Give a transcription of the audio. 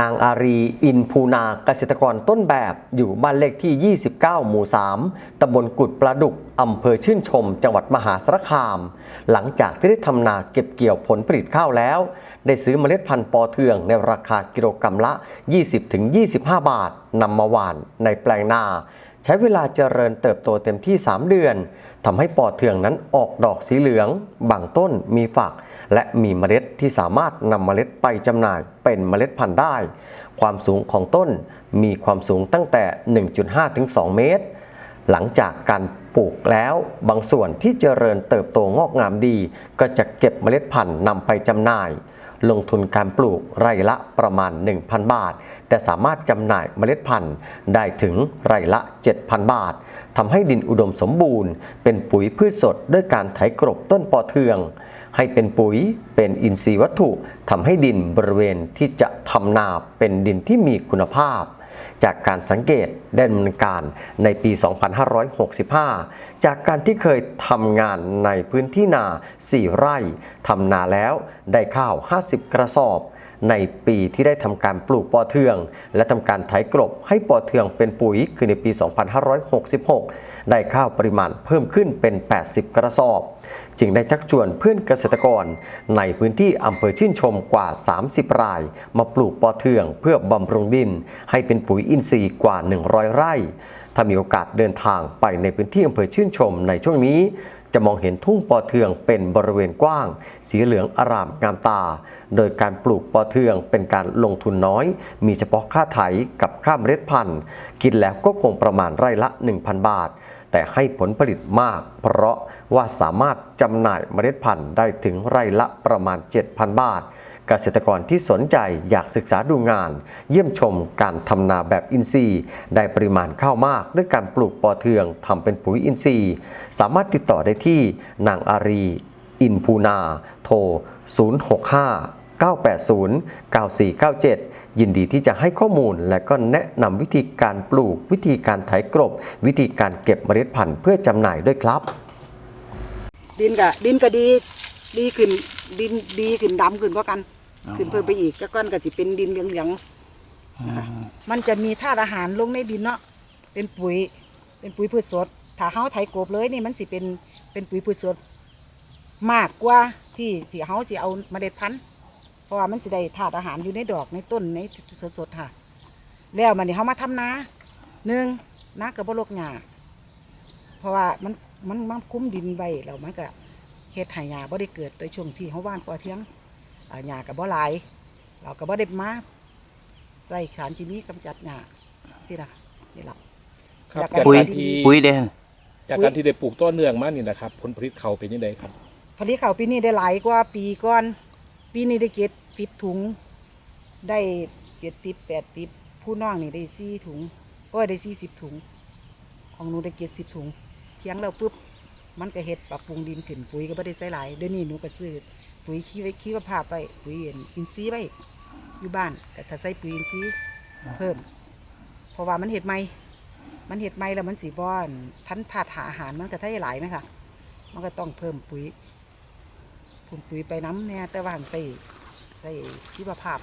นางอารีอินภูนาเกษตรกรต้นแบบอยู่บ้านเลขที่ 29 หมู่ 3 ตำบลกุดปลาดุก อำเภอชื่นชม จังหวัดมหาสารคาม หลังจากที่ได้ทำนาเก็บเกี่ยวผลผลิตข้าวแล้ว ได้ซื้อเมล็ดพันธุ์ปอเทืองในราคากิโลกรรัมละ 20-25 บาท นำมาหว่านในแปลงนา ใช้เวลาเจริญเติบโตเต็มที่ 3 เดือน ทำให้ปอเทืองนั้นออกดอกสีเหลือง บางต้นมีฝัก และมีเมล็ดที่สามารถนำเมล็ดไปจำหน่ายเป็นเมล็ดพันธุ์ได้ ความสูงของต้นมีความสูงตั้งแต่ 1.5 ถึง 2 เมตร หลังจากการปลูกแล้วบางส่วนที่เจริญเติบโตงอกงามดี ก็จะเก็บเมล็ดพันธุ์นำไปจำหน่าย ลงทุนการปลูกไร่ละประมาณ 1,000 บาท แต่สามารถจำหน่ายเมล็ดพันธุ์ได้ถึงไร่ละ 7,000 บาททำให้ดินอุดมสมบูรณ์ เป็นปุ๋ยพืชสดด้วยการไถกรบต้นปอเทือง ให้เป็นปุ๋ยเป็นอินทรีย์วัตถุทำให้ดินบริเวณที่จะทำนาเป็นดินที่มีคุณภาพ จากการสังเกตได้ดำเนินการในปี 2565 จากการที่เคยทำงานในพื้นที่นา 4 ไร่ทำนาแล้วได้ข้าว 50 กระสอบ ในปีที่ได้ทำการปลูกปอเทือง และทำการไถกลบให้ปอเทืองเป็นปุ๋ยคือในปี 2566 ได้ข้าวปริมาณเพิ่มขึ้นเป็น 80 กระสอบ จึงได้ชักชวนเพื่อนเกษตรกร ในพื้นที่อำเภอชื่นชมกว่า 30 ราย มาปลูกปอเทืองเพื่อบำรุงดิน ให้เป็นปุ๋ยอินทรีย์กว่า 100 ไร่ ถ้ามีโอกาสเดินทางไปในพื้นที่อำเภอชื่นชมในช่วงนี้ จะมองเห็นทุ่งปอเทืองเป็นบริเวณกว้าง สีเหลืองอารามงามตา โดยการปลูกปอเทืองเป็นการลงทุนน้อย มีเฉพาะค่าไถกับค่าเมล็ดพันธุ์ กินแล้วก็คงประมาณไร่ละ 1,000 บาท แต่ให้ผลผลิตมาก เพราะว่าสามารถจำหน่ายเมล็ดพันธุ์ได้ถึงไร่ละประมาณ 7,000 บาท เกษตรกรที่สนใจอยากศึกษาดูงาน เยี่ยมชมการทำนาแบบอินทรีย์ ได้ปริมาณข้าวมาก ด้วยการปลูกปอเทืองทำเป็นปุ๋ยอินทรีย์ สามารถติดต่อได้ที่นางอารี อินพูนา โทร 065 980 9497 ยินดีที่จะให้ข้อมูลและก็แนะนำวิธีการปลูก วิธีการไถกรบ วิธีการเก็บเมล็ดพันธุ์เพื่อจำหน่ายด้วยครับ ดินก็ดินก็ดีดีขึ้น ดินดีขึ้นดำขึ้นก็กันอ๋อขึ้นเพิ่มไปอีกแล้วก็ก็สิเป็นดินเหลืองๆนะคะมันจะมีธาตุอาหารลงในดินเนาะเป็นปุ๋ย เป็นปุ๋ยพืชสดถ้าเฮาไถกบเลยนี่มันสิเป็นเป็นปุ๋ยพืชสดมากกว่าที่ที่เฮาสิเอาเมล็ดพันธุ์เพราะว่ามันสิได้ธาตุอาหารอยู่ในดอกในต้นในสดๆค่ะ แล้วมันนี่เฮามาทำนาหนึ่งนากับ่ลกหญ้าเพราะว่ามันมันมันคุ้มดินไว้แล้วมันก็ เฮ็ดให้หญ้าบ่ได้เกิดในช่วงที่เฮาว่านปอเทืองอ่าหญ้าก็บ่หลาย เราก็บ่ได้มาใส่สารเคมีกำจัดหญ้าสิล่ะนี่ล่ะ ครับอยากจากปุ๋ยการที่ปุ๋ยแดงจากการที่ได้ปลูกต้นเนื่องมานี่นะครับ ผลผลิตเขาเป็นยังไงครับผลิตข้าวปีนี้ได้หลายกว่าปีก่อน ปีนี้ได้เก็ดสิบถุง ได้เจ็ดสิบแปดสิบผู้น้องนี่ได้สี่ถุงก็ได้สี่สิบถุง ของหนูได้เก็ดสิบถุงเทียงเราปุ๊บ มันก็เฮ็ดปรับปรุงดินขึ้นปุ๋ยก็ไม่ได้ใส่หลายเดี๋ยวนี้หนูก็ซื้อปุ๋ยขี้ไว้ขี้ว่าภาพไปปุ๋ยอินทรีย์ไว้อยู่บ้านก็ถ้าใส่ปุ๋ยอินทรีย์เพิ่ม เพราะว่ามันเห็ดใหม่มันเห็ดใหม่แล้วมันสีบอนทันถาดหาอาหารมันก็ได้หลายไหมคะมันก็ต้องเพิ่มปุ๋ยผุนปุ๋ยไปน้ำเนี่ยแต่ว่าหันใส่ใส่ชีวภาพ